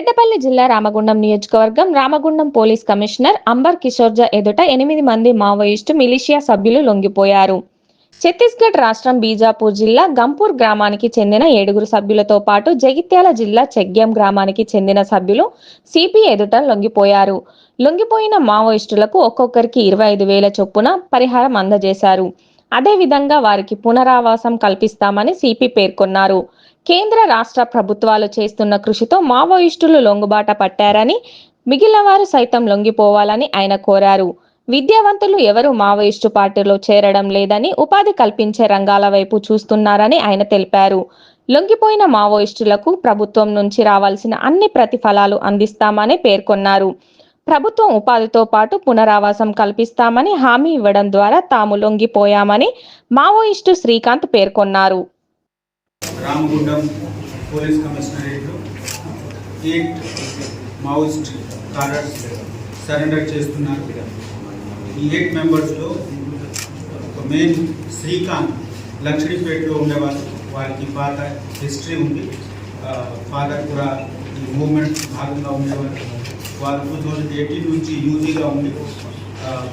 పెద్దపల్లి జిల్లా రామగుండం నియోజకవర్గం Ramagundam police commissioner Amber Kishore Jha ఎదుట ఎనిమిది మంది మావోయిస్టు మిలిషియా సభ్యులు లొంగిపోయారు. ఛత్తీస్గఢ్ రాష్ట్రం బీజాపూర్ జిల్లా గంపూర్ గ్రామానికి చెందిన ఏడుగురు సభ్యులతో పాటు జగిత్యాల జిల్లా చెగ్యం గ్రామానికి చెందిన సభ్యులు సిపి ఎదుట లొంగిపోయారు. లొంగిపోయిన మావోయిస్టులకు ఒక్కొక్కరికి ఇరవై ఐదు వేల చొప్పున పరిహారం అందజేశారు. అదేవిధంగా వారికి పునరావాసం కల్పిస్తామని సిపి పేర్కొన్నారు. కేంద్ర రాష్ట్ర ప్రభుత్వాలు చేస్తున్న కృషితో మావోయిస్టులు లొంగుబాట పట్టారని మిగిలిన వారు సైతం లొంగిపోవాలని ఆయన కోరారు. విద్యావంతులు ఎవరు మావోయిస్టు పార్టీలో చేరడం లేదని ఉపాధి కల్పించే రంగాల వైపు చూస్తున్నారని ఆయన తెలిపారు. లొంగిపోయిన మావోయిస్టులకు ప్రభుత్వం నుంచి రావాల్సిన అన్ని ప్రతిఫలాలు అందిస్తామని పేర్కొన్నారు. ప్రభుత్వం ఉపాధితో పాటు పునరావాసం కల్పిస్తామని హామీ ఇవ్వడం ద్వారా తాము లొంగిపోయామని మావోయిస్టు శ్రీకాంత్ పేర్కొన్నారు. రామగుండం పోలీస్ కమిషనరేట్లో ఎయిట్ మావోయిస్ట్ కాడర్స్ సరెండర్ చేస్తున్నారు. ఈ ఎయిట్ మెంబర్స్లో ఒక మెయిన్ శ్రీకాంత్ లక్ష్మీపేటలో ఉండేవారు. వారికి పాత హిస్టరీ ఉంది. ఫాదర్ కూడా ఈ మూమెంట్ భాగంగా ఉండేవారు. వారు టూ థౌజండ్ ఎయిటీన్ నుంచి యూజీగా ఉండి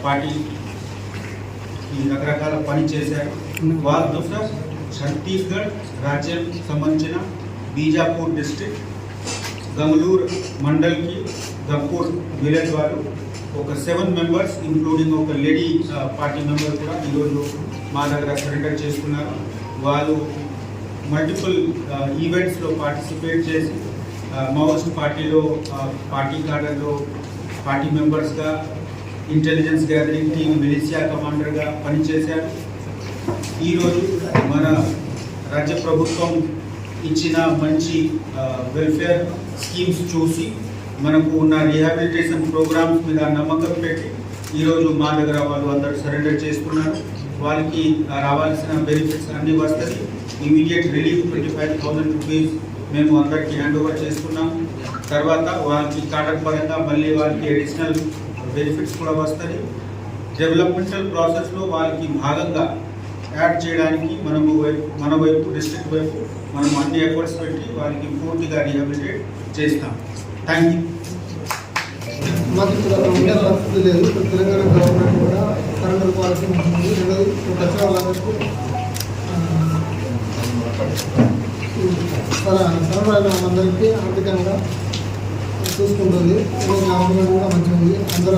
పార్టీ ఈ రకరకాల పని చేశారు. వారు దోసా ఛత్తీస్గఢ్ రాజ్యం సంబంధించిన బీజాపూర్ డిస్టిక్ గంగళూరు మండల్కి గంపూర్ విలేజ్ వారు ఒక సెవెన్ మెంబర్స్ ఇంక్లూడింగ్ ఒక లేడీ పార్టీ మెంబర్ కూడా ఈరోజు మా దగ్గర సరెండర్ చేసుకున్నారు. వాళ్ళు మల్టిపుల్ ఈవెంట్స్లో పార్టిసిపేట్ చేసి మావోయిస్ట్ పార్టీలో పార్టీ కార్డర్లో పార్టీ మెంబర్స్గా ఇంటెలిజెన్స్ గ్యాదరింగ్ టీం మిలిషియా కమాండర్గా పనిచేశారు. ఈరోజు మన రాజ్య ప్రభుత్వం ఇచ్చిన మంచి వెల్ఫేర్ స్కీమ్స్ చూసి మనకు ఉన్న రీహాబిలిటేషన్ ప్రోగ్రామ్స్ మీద నమ్మకం పెట్టి ఈరోజు మా దగ్గర వాళ్ళు అందరూ సరెండర్ చేసుకున్నారు. వాళ్ళకి రావాల్సిన బెనిఫిట్స్ అన్నీ వస్తాయి. Immediate relief twenty five thousand rupees మేము అందరికి హ్యాండ్ ఓవర్ చేసుకున్నాం. తర్వాత వాళ్ళకి కాటర్ పరంగా మళ్ళీ వాళ్ళకి అడిషనల్ బెనిఫిట్స్ కూడా వస్తాయి. డెవలప్మెంటల్ ప్రాసెస్లో వాళ్ళకి భాగంగా యాడ్ చేయడానికి మనము వైపు మన వైపు డిస్ట్రిక్ట్ వైపు మనం అన్ని ఎఫర్ట్స్ పెట్టి వారికి పూర్తిగా రిహాబిలిటేట్ చేస్తాం. థ్యాంక్ యూ మాకు ఇక్కడ ఉండే పరిస్థితి లేదు. తెలంగాణ గవర్నమెంట్ కూడా కరెంటు పాలసీ ఉంటుంది రెండోది ఇప్పుడు వచ్చిన వాళ్ళందరికీ సరెండర్ ఆర్థికంగా చూసుకుంటుంది. గవర్నమెంట్ కూడా మంచిగా ఉంది అందరూ